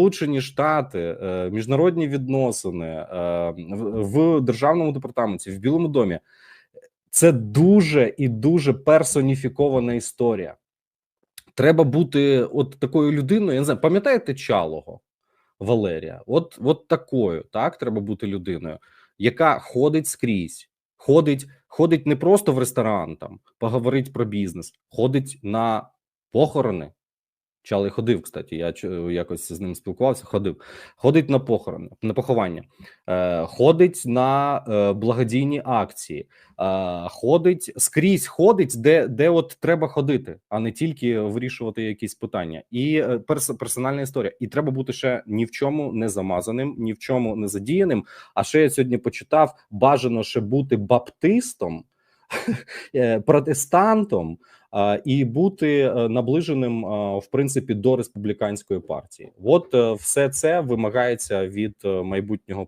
Сполучені Штати, е, міжнародні відносини е, в, державному департаменті, в Білому домі. Це дуже і дуже персоніфікована історія. Треба бути от такою людиною. Я не знаю, пам'ятаєте Чалого Валерія? От, от такою, так треба бути людиною, яка ходить скрізь, ходить, ходить не просто в ресторан, там поговорить про бізнес, ходить на похорони. Чалий ходив, кстати, я якось з ним спілкувався. Ходив, ходить на похорони, на поховання, е, ходить на е, благодійні акції, е, ходить скрізь, ходить, де, де от треба ходити, а не тільки вирішувати якісь питання. І е, перс, персональна історія. І треба бути ще ні в чому не замазаним, ні в чому не задіяним. А ще я сьогодні почитав: бажано ще бути баптистом, е, протестантом і бути е, наближеним в принципі до республіканської партії. От е, все це вимагається від е, майбутнього